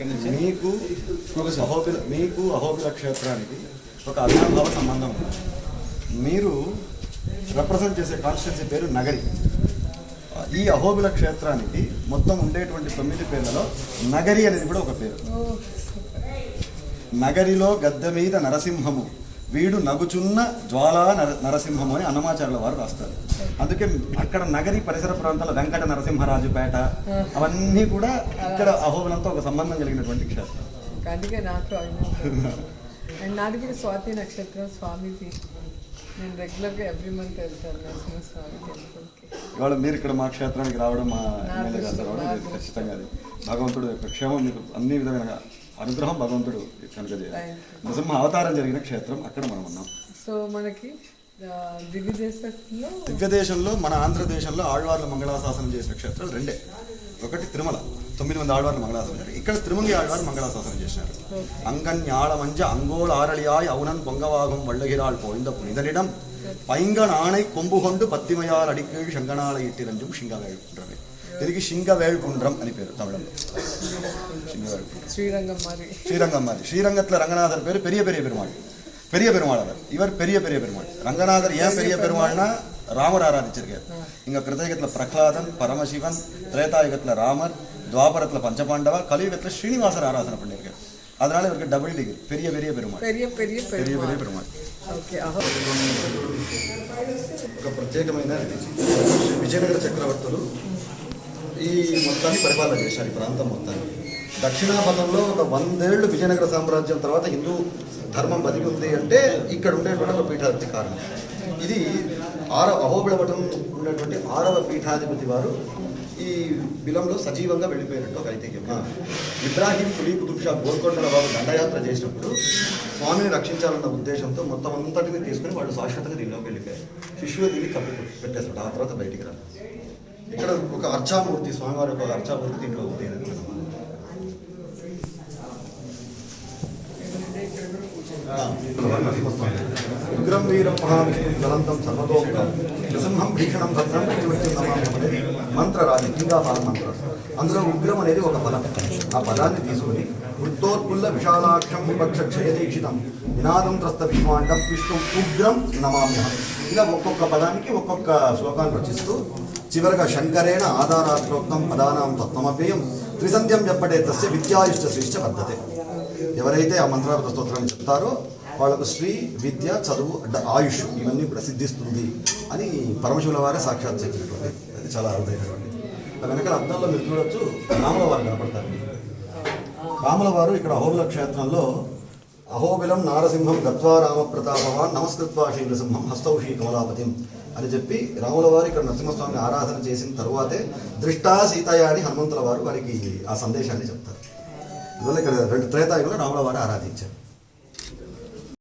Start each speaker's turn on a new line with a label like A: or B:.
A: మీకు అహోబిల మీకు అహోబిల క్షేత్రానికి ఒక అవినాభావ సంబంధం ఉంది. మీరు రిప్రజెంట్ చేసే కాన్స్టిట్యున్సీ పేరు నగరి. ఈ అహోబిల క్షేత్రానికి మొత్తం ఉండేటువంటి తొమ్మిది పేర్లలో నగరి అనేది కూడా ఒక పేరు. నగరిలో గద్దె మీద నరసింహము. వీడు నగుచున్న జ్వాలా నర నరసింహము అని అన్నమాచార్యుల వారు రాస్తారు. అందుకే అక్కడ నగరి పరిసర ప్రాంతాల వెంకట నరసింహరాజుపేట అవన్నీ కూడా ఇక్కడ అహోబిలంతో ఒక సంబంధం కలిగినటువంటి క్షేత్రం.
B: అందుకే నాకు అండ్ నాది కూడా స్వాతి నక్షత్రం స్వామిది నేను రెగ్యులర్గా ఎవ్రీ మంత్ వెళ్తాను నరసింహ స్వామి టెంపుల్కి.
A: ఇవాళ మీరు ఇక్కడ మా క్షేత్రానికి రావడం మా ఎమ్మెల్యే గారు రావడం ఖచ్చితంగా అది. భగవంతుడు యొక్క క్షేమం మీకు అన్ని విధమైన అనుగ్రహం భగవంతుడు కనుక నృసింహ అవతారం జరిగిన క్షేత్రం అక్కడ మనం ఉన్నాం.
B: సో మనకి దివ్యదేశంలో
A: దివ్యదేశంలో మన ఆంధ్రదేశంలో ఆళ్వార్ల మంగళాశాసనం చేసిన క్షేత్రాలు రెండే. ఒకటి తిరుమల తొమ్మిది మంది ఆళ్వార్లు మంగళాశాసనం ఇక్కడ తిరుమంగి ఆడవారు మంగళాశాసనం చేసినారు. అంగన్యాళ మంజ అంగోళ ఆరళియాయ్ అవునన్ పొంగవాగం వళ్ళగిరాళ్ పోయింద పునిదనిడం పైంగ నాణై కొంబు కొండు పత్తిమయాల్ అడికేడు శంగనాళ ఇట్టిరంజం శింగాలు తిరిగి శింగవేల్కుండ్రం అని పేరు తమిళంలో శింగవేల్కుండ్రం
B: శ్రీరంగం మరి
A: ஸ்ரீரங்கம் மாதிரி ஸ்ரீரங்கத்தில் ரங்கநாதர் பேர் பெரிய பெரிய பெருமாள் பெரிய பெருமாள் அவர் இவர் பெரிய பெரிய பெருமாள் ரங்கநாதர் ஏன் பெரிய பெருமாள்னா ராமர் ஆராதிச்சிருக்கார் இங்க கிருதயுகத்தில் பிரகலாதன் பரமசிவன் திரேதாயுகத்தில் ராமர் துவாபரத்தில் பஞ்சபாண்டவா கலியுகத்தில் ஸ்ரீனிவாசர் ஆராதனை பண்ணியிருக்கார் அதனால இவருக்கு டபுள் டிகிரி பெரிய பெரிய பெருமாள்
B: పెరియ పెరియ
A: பெரிய பெரிய
B: పెరుమాళ్
A: பெருமாள்
B: ఓకే అహో
A: ఒక ప్రత్యేకమైన విజయనగర చక్రవర్తులు ఈ మొత్తాన్ని పరిపాలన చేశారు ఈ ప్రాంతం మొత్తాన్ని. దక్షిణాపథంలో ఒక వందేళ్ళు విజయనగర సామ్రాజ్యం తర్వాత హిందూ ధర్మం బతికి ఉంది అంటే ఇక్కడ ఉండేటువంటి ఒక పీఠాధిపతి కారణం. ఇది ఆరవ అహోబిళవటం ఉన్నటువంటి ఆరవ పీఠాధిపతి వారు ఈ బిలంలో సజీవంగా వెళ్ళిపోయినట్టు ఒక ఐతిహ్యం. ఇబ్రాహీం కులీ కుతుబ్ షా గోల్కొండల వారు దండయాత్ర చేసినప్పుడు స్వామిని రక్షించాలన్న ఉద్దేశంతో మొత్తం అంతటిని తీసుకుని వాళ్ళు శాశ్వతంగా దీనిలోకి వెళ్ళిపోయారు. శిష్యులు దీన్ని కప్పి పెట్టేశాడు ఆ తర్వాత బయటికి రాలేదు. ఇక్కడ ఒక అర్చామూర్తి స్వామివారి ఒక అర్చామూర్తి ఇంట్లో ఉంది. ఉగ్రం వీరం మహావిష్ణు జ్వలంతం సర్వతోముఖం నృసింహం భీషణం భద్రం ప్రతివృత్తి నమామి అనేది మంత్ర రాజు మంత్రం. అందులో ఉగ్రం అనేది ఒక పదం. ఆ బలాన్ని తీసుకుని వృత్తోత్పుల్ల విశాలాక్షం విపక్ష క్షయదీక్షితం వినాదం త్రస్త విష్మాండం విష్ణు ఉగ్రం నమామ్య ఇలా ఒక్కొక్క పదానికి ఒక్కొక్క శ్లోకాన్ని రచిస్తూ చివరగా శంకరేణ ఆధారాత్రోక్తం పదానాం తత్వమపేయం త్రిసంధ్యం చెప్పడే తస్య విద్యాయుష్ట శ్రీష్ట పద్ధతే. ఎవరైతే ఆ మంత్రార్థ స్తోత్రాన్ని చెప్తారో వాళ్ళకు శ్రీ విద్య చదువు ఆయుష్ ఇవన్నీ కూడా సిద్ధిస్తుంది అని పరమశివుల వారే సాక్షాత్ చెప్పినటువంటి అది చాలా అరుదైనటువంటి. ఆ వెనకాల అర్థంలో మీరు చూడొచ్చు రాముల వారు కనపడతారు. రాముల వారు ఇక్కడ హోర్ల క్షేత్రంలో అహోబిలం నారసింహం గత్వా రామప్రతాపవాన్ నమస్కృత్వా శ్రీ నృసింహం హస్తౌషి కమలాపతిం అని చెప్పి రాముల వారు ఇక్కడ నరసింహస్వామిని ఆరాధన చేసిన తరువాతే దృష్టా సీతయ్య అని హనుమంతుల వారు వారికి ఆ సందేశాన్ని చెప్తారు. అందువల్ల ఇక్కడ రెండు త్రేతాయుగంలో రాముల వారు ఆరాధించారు.